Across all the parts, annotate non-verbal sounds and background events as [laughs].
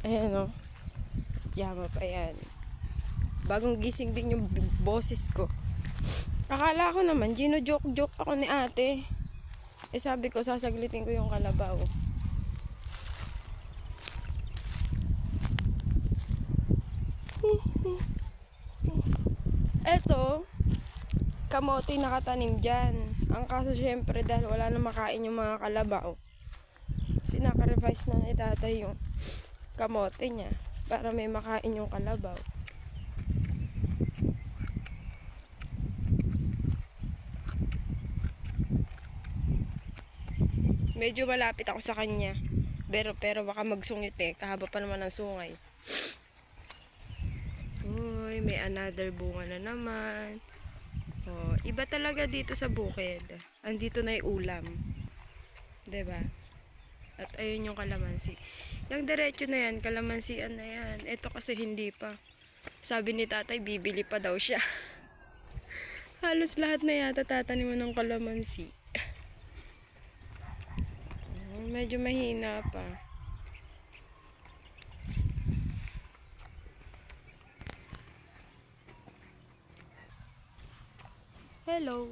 Ayan o. Yama pa yan. Bagong gising din yung boses ko. Akala ko naman, gino-joke-joke ako ni ate. Eh sabi ko, sasaglitin ko yung kalabaw. [laughs] Eto, kamote nakatanim dyan. Ang kaso syempre dahil wala na makain yung mga kalabaw. Sinakarevise na ni tatay yung kamote niya para may makain yung kalabaw. Medyo malapit ako sa kanya. Pero pero baka magsungit eh. Kahaba pa naman ang sungay. Uy, may another bunga na naman. Oh, iba talaga dito sa bukid. Andito na yung ulam. 'Di ba? At ayun yung kalamansi. Yung diretso na yan, kalamansian na yan. Ito kasi hindi pa. Sabi ni tatay, bibili pa daw siya. [laughs] Halos lahat na yata tataniman ng kalamansi. Oh, medyo mahina pa. Hello.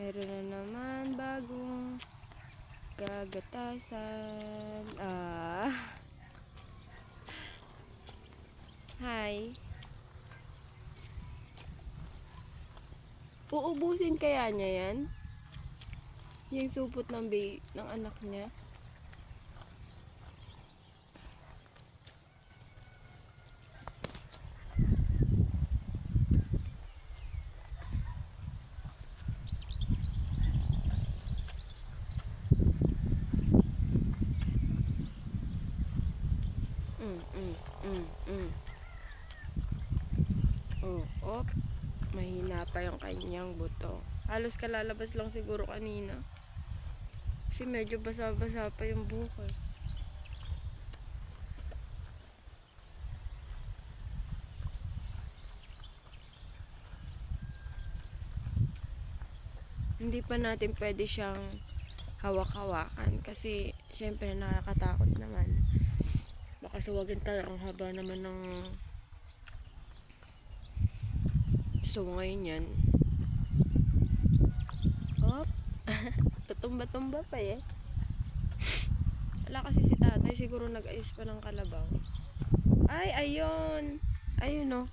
Meron na naman bagong kagatasan. Ah. Hi. Uubusin kaya niya yan? Yung supot ng, ng anak niya? Mm, mm, mm, mm. Oh, op. Mahina pa yung kanyang buto. Halos kalalabas lang siguro kanina. Kasi medyo basa-basa pa yung eh. Hindi pa natin pwede siyang hawak-hawakan kasi syempre nakakatakot naman. Baka suwagin tayo ang haba naman ng sungay niyan. Op! [laughs] Tutumba-tumba pa eh. Wala kasi si tatay, siguro nag-ayos pa ng kalabaw. Ay, ayun! Ayun oh.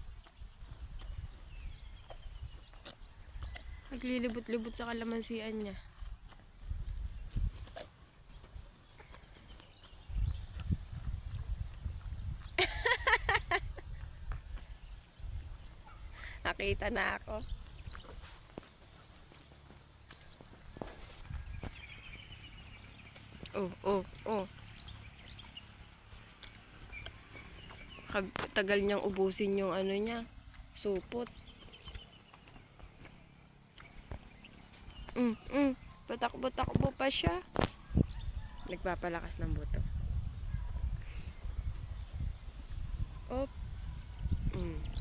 Naglilibot-libot sa kalamansian niya. Nakita na ako. Oh, oh, oh. Kag tagal niyang ubusin yung ano niya, supot. Mm, mm. Patakbo-takbo pa siya. Nagpapalakas ng buto. Op. Mm,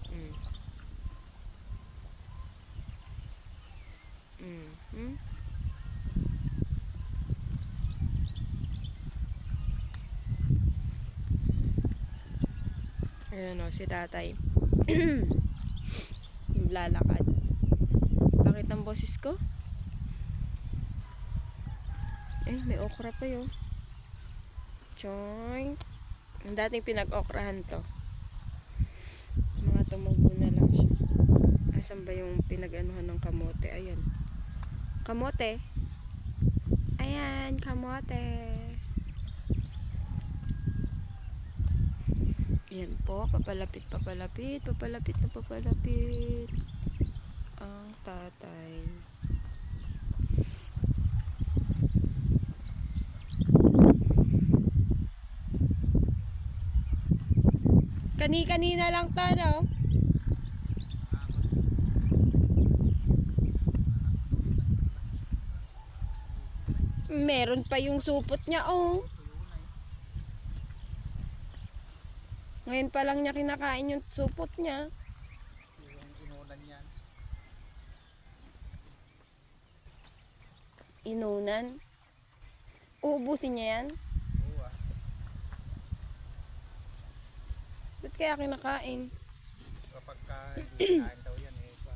mm. Mm, mm. Ayan o, si tatay. [clears throat] Lalakad. Bakit ang boses ko? Eh, may okra pa yun. Choing. Ang dating pinag-okrahan to. Mga tumubo na lang siya. Asan ba yung pinag-anuhan ng kamote? Ayan. Kamote. Ayan, kamote. Ayan po, papalapit, papalapit, papalapit na papalapit. Ang tatay. Kani-kanina lang to, no? Meron pa yung supot niya, oh. Ngayon pa lang niya kinakain yung supot niya. Yung inunan niya. Inunan? Uubusin niya yan? Oo ah. Ba't kaya kinakain? Kapag ka, kinakain daw yan eh. pa.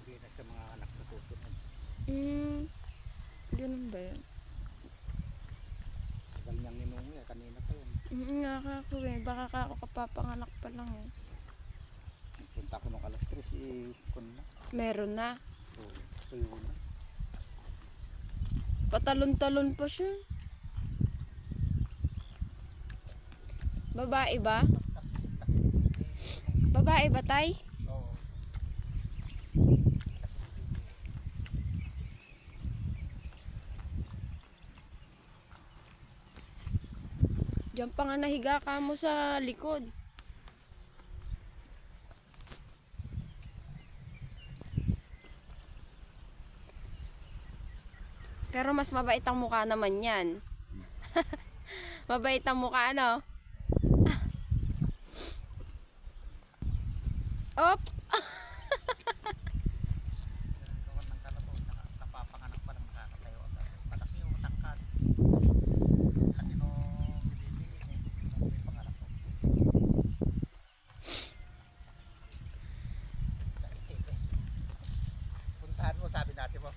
Hindi na sa mga anak sa susunod. Mm. Ganun ba yan? Tagal niyang ninungi eh. Kanina pa yun. Mm, nga ka ako eh. Baka ka ako kapapanganak pa lang eh. Punta ko nung alas 3 eh. Kun na. Meron na. So, tuyo na. Patalon-talon pa siya. Babae ba? Babae ba, tay? Oo. Diyan pa nga nahiga ka mo sa likod. Pero mas mabait ang mukha naman yan. [laughs] mabait ang mukha, ano? [laughs] Op! Gawan ng kalabaw. Naka- Kapapanganak pa lang nakakatayo. agad. Malaki yung tangkad. Laki nung bibili eh. Nung may panganak ko. Daigdig eh. Puntahan mo, sabi natin mo.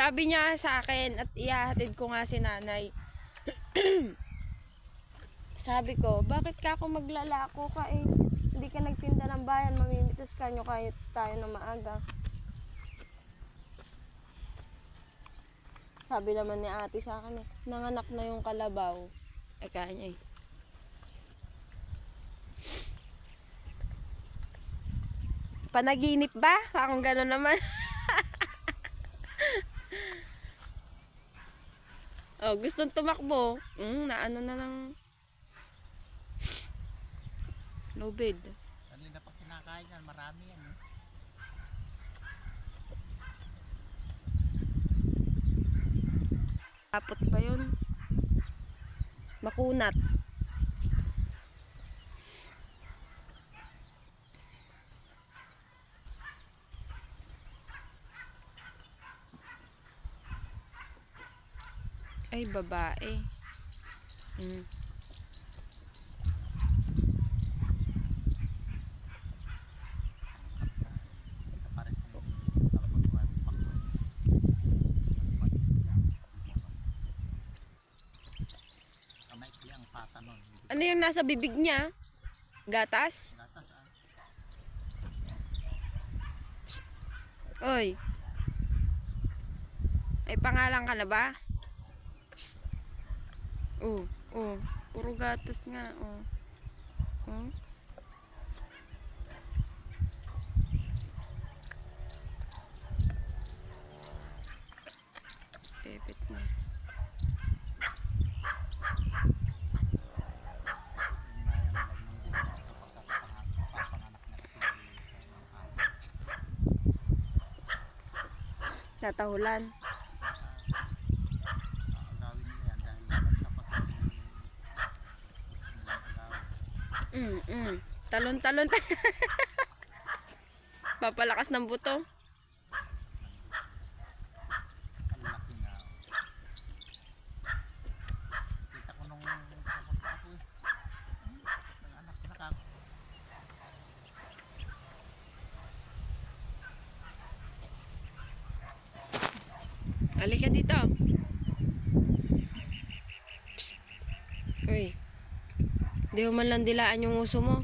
Sabi niya sa akin at ihahatid ko nga si nanay. [clears throat] Sabi ko, bakit ka ako maglalako ka eh? Hindi ka nagtinda ng bayan, mamimitas ka nyo kahit tayo na maaga. Sabi naman ni ate sa akin eh, nanganak na yung kalabaw. Ay, kaya niya eh. Panaginip ba? Akong gano'n naman. [laughs] Oh, gustong tumakbo. Mm, naano na ng lobid. Kanina pa kinakain yan, marami yan. eh. Tapot ba yun? Makunat. Ay, babae. Mm. Kapares ng kalabang buhay ng pakto. Mas maliit yan. Ang maikli ang pata nun. Hindi Ano yung nasa bibig niya? Gatas? gatas ah. Oy. Ay, pangalan ka na ba? Oh, oh. Puro gatas nga, oh. Oh. Pepet na. Yun nga yan, lagyan din ito pagkakapanganak na si ng amo. Natahulan. Agawin niya yan dahil nagtapat sa nilang agawin. Mm. Talon-talon. [laughs] Papalakas ng buto. Ang laki nga. oh. Kita ko nung papunta ako eh. Hmm, Ang anak nakak Halika dito. Psst. Uy. Di mo man lang dilaan yung uso mo.